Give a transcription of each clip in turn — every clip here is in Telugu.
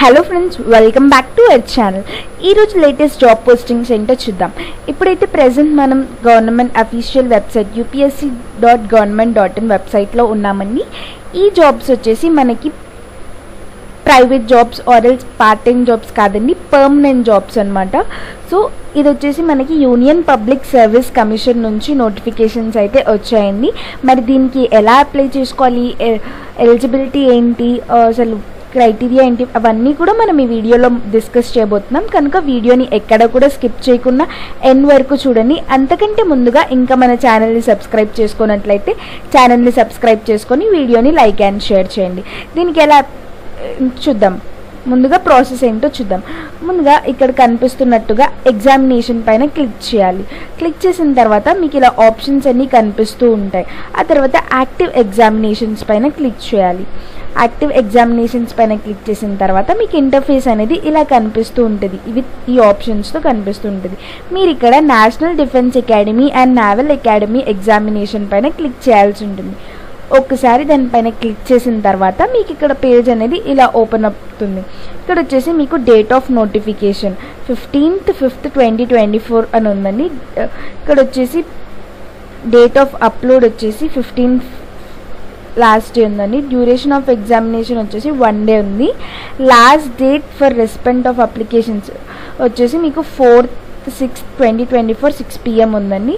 Hello friends welcome back to our channel ఈరోజు లేటెస్ట్ జాబ్ పోస్టింగ్స్ ఏంటో చూద్దాం. ఇప్పుడైతే ప్రజెంట్ మనం government official website UPSC dot government dot in వెబ్సైట్లో ఉన్నామండి. ఈ జాబ్స్ వచ్చేసి మనకి private jobs or else part time jobs కాదండి పర్మనెంట్ జాబ్స్ అనమాట సో ఇది వచ్చేసి మనకి యూనియన్ పబ్లిక్ సర్వీస్ కమిషన్ నుంచి నోటిఫికేషన్స్ అయితే వచ్చాయండి. మరి దీనికి ఎలా అప్లై చేసుకోవాలి? ఎలిజిబిలిటీ ఏంటి? అసలు క్రైటీరియా ఏంటి? అవన్నీ కూడా మనం ఈ వీడియోలో డిస్కస్ చేయబోతున్నాం. కనుక వీడియోని ఎక్కడ కూడా స్కిప్ చేయకుండా ఎండ్ వరకు చూడండి. అంతకంటే ముందుగా ఇంకా మన ఛానల్ని సబ్స్క్రైబ్ చేసుకున్నట్లయితే ఛానల్ని సబ్స్క్రైబ్ చేసుకొని వీడియోని లైక్ అండ్ షేర్ చేయండి. దీనికి ఎలా చూద్దాం. ముందుగా ప్రాసెస్ ఏంటో చూద్దాం. ముందుగా ఇక్కడ కనిపిస్తున్నట్టుగా ఎగ్జామినేషన్ పైన క్లిక్ చేయాలి. క్లిక్ చేసిన తర్వాత మీకు ఇలా ఆప్షన్స్ అన్నీ కనిపిస్తూ ఉంటాయి. ఆ తర్వాత యాక్టివ్ ఎగ్జామినేషన్స్ పైన క్లిక్ చేయాలి. యాక్టివ్ ఎగ్జామినేషన్స్ పైన క్లిక్ చేసిన తర్వాత మీకు ఇంటర్ఫేస్ అనేది ఇలా కనిపిస్తూ ఉంటుంది. ఇవి ఈ ఆప్షన్స్తో కనిపిస్తూ ఉంటుంది. మీరు ఇక్కడ National Defence Academy and Naval Academy examination పైన క్లిక్ చేయాల్సి ఉంటుంది. ఒక్కసారి దానిపైన క్లిక్ చేసిన తర్వాత మీకు ఇక్కడ పేజ్ అనేది ఇలా ఓపెన్ అవుతుంది. ఇక్కడ వచ్చేసి మీకు date of notification fifteenth fifth twenty twenty four అని ఉందండి. ఇక్కడ వచ్చేసి డేట్ ఆఫ్ అప్లోడ్ వచ్చేసి ఫిఫ్టీన్త్ లాస్ట్ డే ఉందండి. డ్యూరేషన్ ఆఫ్ ఎగ్జామినేషన్ వచ్చేసి వన్ డే ఉంది. Last date for receipt of applications వచ్చేసి మీకు fourth six twenty twenty four six PM ఉందండి.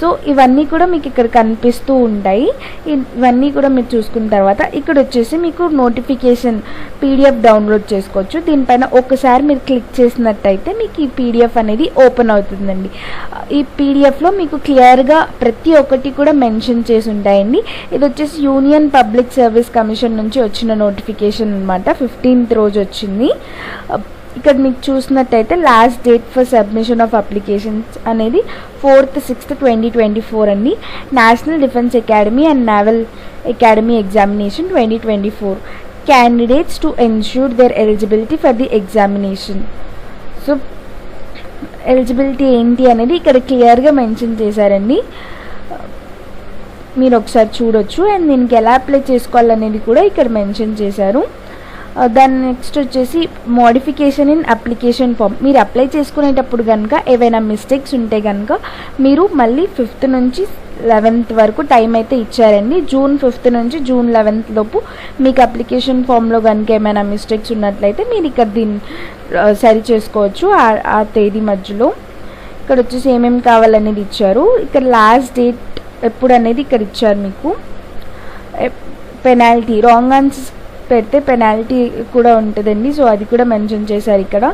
సో ఇవన్నీ కూడా మీకు ఇక్కడ కనిపిస్తూ ఉంటాయి. ఇవన్నీ కూడా మీరు చూసుకున్న తర్వాత ఇక్కడ వచ్చేసి మీకు నోటిఫికేషన్ పీడిఎఫ్ డౌన్లోడ్ చేసుకోవచ్చు. దీనిపైన ఒకసారి మీరు క్లిక్ చేసినట్టయితే మీకు ఈ పీడిఎఫ్ అనేది ఓపెన్ అవుతుందండి. ఈ పీడిఎఫ్లో మీకు క్లియర్గా ప్రతి ఒక్కటి కూడా మెన్షన్ చేసి ఉంటాయండి. ఇది వచ్చేసి యూనియన్ పబ్లిక్ సర్వీస్ కమిషన్ నుంచి వచ్చిన నోటిఫికేషన్ అనమాట ఫిఫ్టీన్త్ రోజు వచ్చింది. ఇక్కడ మీకు చూసినట్టయితే last date for submission of applications అనేది fourth sixth twenty twenty four అండి. National Defence Academy and Naval Academy examination twenty twenty four candidates to ensure their eligibility for the examination so eligibility ఏంటి అనేది ఇక్కడ క్లియర్గా మెన్షన్ చేశారండి. మీరు ఒకసారి చూడొచ్చు. అండ్ దీనికి ఎలా అప్లై చేసుకోవాలనేది కూడా ఇక్కడ మెన్షన్ చేశారు. దాని నెక్స్ట్ వచ్చేసి మోడిఫికేషన్ ఇన్ అప్లికేషన్ ఫామ్ మీరు అప్లై చేసుకునేటప్పుడు కనుక ఏవైనా మిస్టేక్స్ ఉంటే కనుక మీరు మళ్ళీ ఫిఫ్త్ నుంచి లెవెన్త్ వరకు టైం అయితే ఇచ్చారండి. జూన్ ఫిఫ్త్ నుంచి జూన్ లెవెన్త్ లోపు మీకు అప్లికేషన్ ఫామ్లో కనుక ఏమైనా మిస్టేక్స్ ఉన్నట్లయితే మీరు ఇక్కడ దీన్ని సరి చేసుకోవచ్చు ఆ- ఆ తేదీ మధ్యలో. ఇక్కడ వచ్చేసి ఏమేమి కావాలనేది ఇచ్చారు. ఇక్కడ లాస్ట్ డేట్ ఎప్పుడు అనేది ఇక్కడ ఇచ్చారు మీకు. పెనాల్టీ రాంగ్ ఆన్సర్స్ పెడితే పెనాల్టీ కూడా ఉంటుందండి. సో అది కూడా మెన్షన్ చేశారు ఇక్కడ.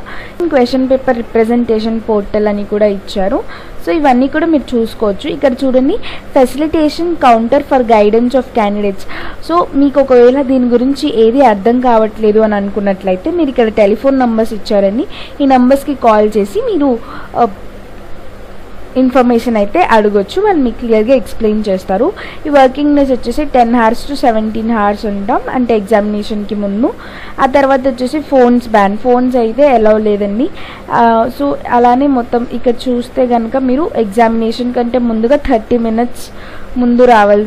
క్వశ్చన్ పేపర్ రిప్రజెంటేషన్ పోర్టల్ అని కూడా ఇచ్చారు. సో ఇవన్నీ కూడా మీరు చూసుకోవచ్చు. ఇక్కడ చూడండి facilitation counter for guidance of candidates so మీకు ఒకవేళ దీని గురించి ఏది అర్థం కావట్లేదు అని అనుకున్నట్లయితే మీరు ఇక్కడ టెలిఫోన్ నంబర్స్ ఇచ్చారండి. ఈ నంబర్స్కి కాల్ చేసి మీరు ఇన్ఫర్మేషన్ అయితే అడగొచ్చు. వాళ్ళు మీకు క్లియర్గా ఎక్స్ప్లెయిన్ చేస్తారు. ఈ వర్కింగ్ డేస్ వచ్చేసి ten hours to seventeen hours ఉంటాం. అంటే ఎగ్జామినేషన్కి ముందు. ఆ తర్వాత వచ్చేసి ఫోన్స్ బ్యాన్. ఫోన్స్ అయితే అలౌ లేదండి. సో అలానే మొత్తం ఇక్కడ చూస్తే కనుక మీరు ఎగ్జామినేషన్ కంటే ముందుగా థర్టీ మినిట్స్ ముందు రావాల్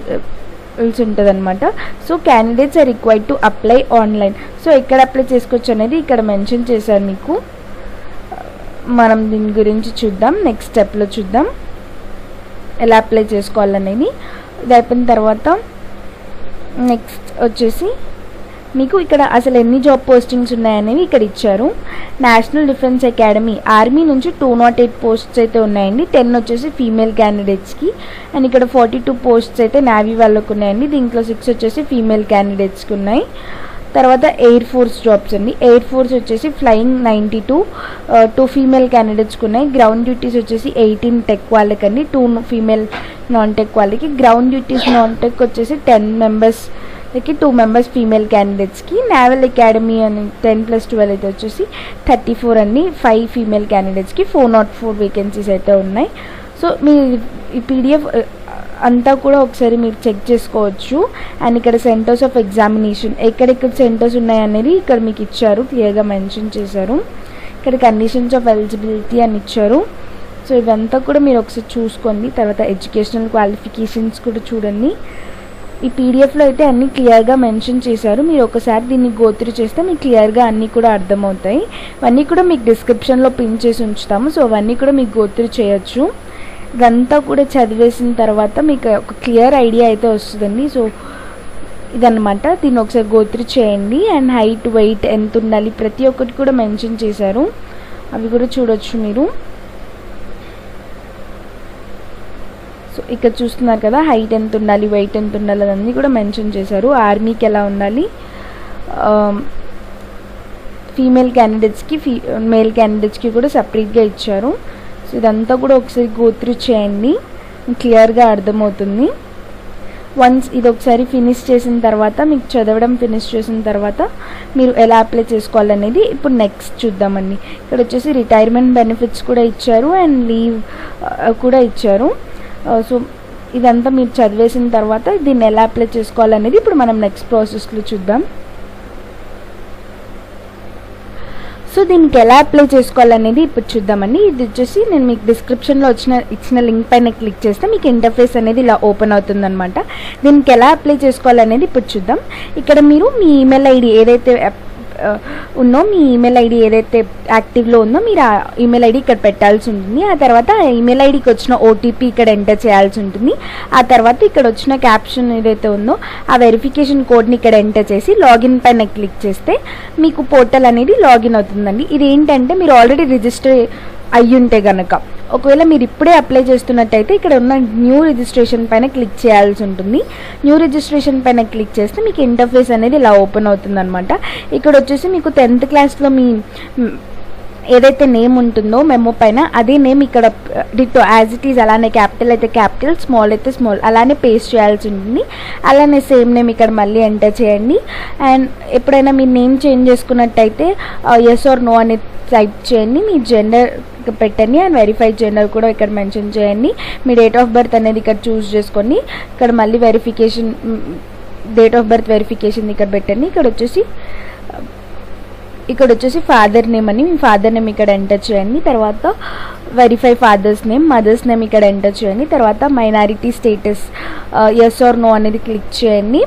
వెళ్సి ఉంటుంది so candidates are required to apply online so ఎక్కడ అప్లై చేసుకోవచ్చు అనేది ఇక్కడ మెన్షన్ చేశారు మీకు. మనం దీని గురించి చూద్దాం. నెక్స్ట్ స్టెప్లో చూద్దాం. ఎలా అప్లై చేసుకోవాలనేది. ఇది అయిపోయిన తర్వాత నెక్స్ట్ వచ్చేసి మీకు ఇక్కడ అసలు ఎన్ని జాబ్ పోస్టింగ్స్ ఉన్నాయనేవి ఇక్కడ ఇచ్చారు. నేషనల్ డిఫెన్స్ అకాడమీ ఆర్మీ నుంచి టూ నాట్ ఎయిట్ పోస్ట్స్ అయితే ఉన్నాయండి. టెన్ వచ్చేసి ఫీమేల్ క్యాండిడేట్స్కి అండ్ ఇక్కడ ఫార్టీ టూ పోస్ట్స్ అయితే నావీ వాళ్ళకు ఉన్నాయండి. దీంట్లో సిక్స్ వచ్చేసి ఫీమేల్ క్యాండిడేట్స్కి ఉన్నాయి. తర్వాత ఎయిర్ ఫోర్స్ జాబ్స్ అండి. ఎయిర్ ఫోర్స్ వచ్చేసి flying ninety two two female క్యాండిడేట్స్కి ఉన్నాయి. గ్రౌండ్ డ్యూటీస్ వచ్చేసి ఎయిటీన్ టెక్ వాళ్ళకి అండి టూ ఫీమేల్ నాన్ టెక్ వాళ్ళకి గ్రౌండ్ డ్యూటీస్ నాన్ టెక్ వచ్చేసి టెన్ మెంబర్స్కి టూ మెంబర్స్ ఫీమేల్ క్యాండిడేట్స్కి నావల్ అకాడమీ అని టెన్ ప్లస్ ట్వెల్వ్ అయితే వచ్చేసి థర్టీ ఫోర్ అండి ఫైవ్ ఫీమేల్ క్యాండిడేట్స్కి ఫోర్ నాట్ ఫోర్ వేకెన్సీస్ అయితే ఉన్నాయి. సో మీ ఈ పీడిఎఫ్ అంతా కూడా ఒకసారి మీరు చెక్ చేసుకోవచ్చు. అండ్ ఇక్కడ సెంటర్స్ ఆఫ్ ఎగ్జామినేషన్ ఎక్కడెక్కడ సెంటర్స్ ఉన్నాయనేది ఇక్కడ మీకు ఇచ్చారు క్లియర్గా మెన్షన్ చేశారు. ఇక్కడ కండిషన్స్ ఆఫ్ ఎలిజిబిలిటీ అని ఇచ్చారు. సో ఇవంతా కూడా మీరు ఒకసారి చూసుకోండి. తర్వాత ఎడ్యుకేషనల్ క్వాలిఫికేషన్స్ కూడా చూడండి. ఈ పీడిఎఫ్లో అయితే అన్నీ క్లియర్గా మెన్షన్ చేశారు. మీరు ఒకసారి దీన్ని గోత్రి చేస్తే మీకు క్లియర్గా అన్నీ కూడా అర్థమవుతాయి. అవన్నీ కూడా మీకు డిస్క్రిప్షన్లో పిన్ చేసి ఉంచుతాము. సో అవన్నీ కూడా మీకు గోత్రి చేయొచ్చు. ఇదంతా కూడా చదివేసిన తర్వాత మీకు ఒక క్లియర్ ఐడియా అయితే వస్తుందండి. సో ఇదన్నమాట. దీన్ని ఒకసారి గోత్రి చేయండి. అండ్ హైట్ వెయిట్ ఎంత ఉండాలి ప్రతి ఒక్కటి కూడా మెన్షన్ చేశారు. అవి కూడా చూడొచ్చు మీరు. సో ఇక్కడ చూస్తున్నారు కదా హైట్ ఎంత ఉండాలి వెయిట్ ఎంత ఉండాలి అన్నీ కూడా మెన్షన్ చేశారు. ఆర్మీకి ఎలా ఉండాలి? ఫీమేల్ క్యాండిడేట్స్కి ఫీ మేల్ క్యాండిడేట్స్కి కూడా సపరేట్గా ఇచ్చారు. ఇదంతా కూడా ఒకసారి గోత్రు చేయండి. క్లియర్గా అర్థమవుతుంది. వన్స్ ఇది ఒకసారి ఫినిష్ చేసిన తర్వాత మీకు చదవడం ఫినిష్ చేసిన తర్వాత మీరు ఎలా అప్లై చేసుకోవాలనేది ఇప్పుడు నెక్స్ట్ చూద్దామండి. ఇక్కడ వచ్చేసి రిటైర్మెంట్ బెనిఫిట్స్ కూడా ఇచ్చారు అండ్ లీవ్ uh, కూడా ఇచ్చారు. Uh, సో ఇదంతా మీరు చదివేసిన తర్వాత దీన్ని ఎలా అప్లై చేసుకోవాలనేది ఇప్పుడు మనం నెక్స్ట్ ప్రాసెస్లో చూద్దాం. సో దీనికి ఎలా అప్లై చేసుకోవాలనేది ఇప్పుడు చూద్దామండి. ఇది వచ్చేసి నేను మీకు డిస్క్రిప్షన్లో వచ్చిన ఇచ్చిన లింక్ పైన క్లిక్ చేస్తే మీకు ఇంటర్ఫేస్ అనేది ఇలా ఓపెన్ అవుతుందనమాట దీనికి ఎలా అప్లై చేసుకోవాలనేది ఇప్పుడు చూద్దాం. ఇక్కడ మీరు మీ ఈమెయిల్ ఐడి ఏదైతే ఉన్నో. మీ ఈమెయిల్ ఐడి ఏదైతే యాక్టివ్లో ఉందో మీరు ఆ ఈమెయిల్ ఐడి ఇక్కడ పెట్టాల్సి ఉంటుంది. ఆ తర్వాత ఆ ఈమెయిల్ ఐడికి వచ్చిన ఓటీపీ ఇక్కడ ఎంటర్ చేయాల్సి ఉంటుంది. ఆ తర్వాత ఇక్కడ వచ్చిన క్యాప్షన్ ఏదైతే ఉందో ఆ వెరిఫికేషన్ కోడ్ని ఇక్కడ ఎంటర్ చేసి లాగిన్ పైన క్లిక్ చేస్తే మీకు పోర్టల్ అనేది లాగిన్ అవుతుందండి. ఇది ఏంటంటే మీరు ఆల్రెడీ రిజిస్టర్ అయ్యుంటే కనుక ఒకవేళ మీరు ఇప్పుడే అప్లై చేస్తున్నట్టయితే ఇక్కడ ఉన్న న్యూ రిజిస్ట్రేషన్ పైన క్లిక్ చేయాల్సి ఉంటుంది. న్యూ రిజిస్ట్రేషన్ పైన క్లిక్ చేస్తే మీకు ఇంటర్ఫేస్ అనేది ఇలా ఓపెన్ అవుతుంది అనమాట ఇక్కడ వచ్చేసి మీకు టెన్త్ క్లాస్లో మీ ఏదైతే నేమ్ ఉంటుందో మెమో పైన అదే నేమ్ ఇక్కడ డిటో యాజ్ ఇట్ ఈజ్ అలానే క్యాపిటల్ అయితే క్యాపిటల్ స్మాల్ అయితే స్మాల్ అలానే పేస్ట్ చేయాల్సి ఉంటుంది. అలానే సేమ్ నేమ్ ఇక్కడ మళ్ళీ ఎంటర్ చేయండి. అండ్ ఎప్పుడైనా మీ నేమ్ చేంజ్ చేసుకున్నట్టయితే ఎస్ ఆర్ నో అనేది టైప్ చేయండి. మీ జెండర్ పెట్టండి అండ్ వెరిఫైడ్ జెండర్ కూడా ఇక్కడ మెన్షన్ చేయండి. మీ డేట్ ఆఫ్ బర్త్ అనేది ఇక్కడ చూస్ చేసుకొని ఇక్కడ మళ్ళీ verification date of birth verification ఇక్కడ పెట్టండి. ఇక్కడ వచ్చేసి ఇక్కడ వచ్చేసి ఫాదర్ నేమ్ అని మీ ఫాదర్ నేమ్ ఇక్కడ ఎంటర్ చేయండి. తర్వాత verify father's name mother's name ఇక్కడ ఎంటర్ చేయండి. తర్వాత minority status yes or no అనేది క్లిక్ చేయండి.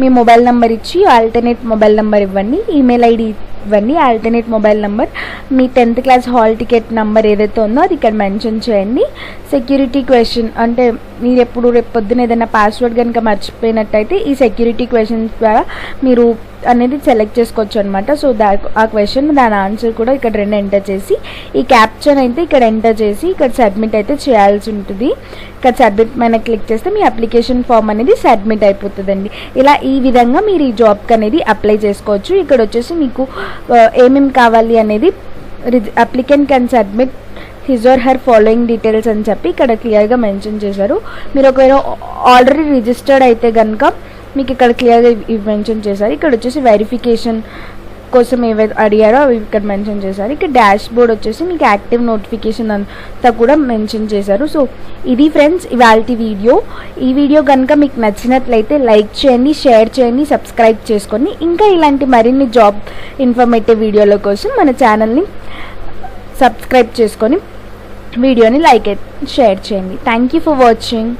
మీ మొబైల్ నెంబర్ ఇచ్చి ఆల్టర్నేట్ మొబైల్ నెంబర్ ఇవ్వండి. ఈమెయిల్ ఐడి ఇవ్వండి. ఆల్టర్నేట్ మొబైల్ నెంబర్ మీ tenth class hall ticket number ఏదైతే ఉందో అది ఇక్కడ మెన్షన్ చేయండి. సెక్యూరిటీ క్వశ్చన్ అంటే మీరు ఎప్పుడు రేపు పొద్దున ఏదైనా పాస్వర్డ్ కనుక మర్చిపోయినట్టయితే ఈ సెక్యూరిటీ క్వశ్చన్స్ ద్వారా మీరు అనేది సెలెక్ట్ చేసుకోవచ్చు అనమాట సో దా ఆ క్వశ్చన్ దాని ఆన్సర్ కూడా ఇక్కడ రెండు ఎంటర్ చేసి ఈ క్యాప్చర్ అయితే ఇక్కడ ఎంటర్ చేసి ఇక్కడ సబ్మిట్ అయితే చేయాల్సి ఉంటుంది. ఇక్కడ సబ్మిట్ పైన క్లిక్ చేస్తే మీ అప్లికేషన్ ఫామ్ అనేది సబ్మిట్ అయిపోతుందండి. ఇలా ఈ విధంగా మీరు ఈ జాబ్కి అనేది అప్లై చేసుకోవచ్చు. ఇక్కడ వచ్చేసి మీకు Uh, ఏమేమి కావాలి అనేది applicant can submit his or her following details అని చెప్పి ఇక్కడ క్లియర్గా మెన్షన్ చేశారు. మీరు ఒకవేళ ఆల్రెడీ రిజిస్టర్డ్ అయితే కనుక మీకు ఇక్కడ క్లియర్గా మెన్షన్ చేశారు. ఇక్కడ వచ్చేసి వెరిఫికేషన్ కోసం ఏవైతే అడిగారో అవి ఇక్కడ మెన్షన్ చేశారు. ఇక్కడ డాష్ బోర్డ్ వచ్చేసి మీకు యాక్టివ్ నోటిఫికేషన్ అంతా కూడా మెన్షన్ చేశారు. సో ఇది ఫ్రెండ్స్ ఇవాళ వీడియో. ఈ వీడియో కనుక మీకు నచ్చినట్లయితే లైక్ చేయండి షేర్ చేయండి సబ్స్క్రైబ్ చేసుకొని ఇంకా ఇలాంటి మరిన్ని జాబ్ ఇన్ఫర్మేటివ్ వీడియోల కోసం మన ఛానల్ని సబ్స్క్రైబ్ చేసుకొని వీడియోని లైక్ షేర్ చేయండి. Thank you for watching.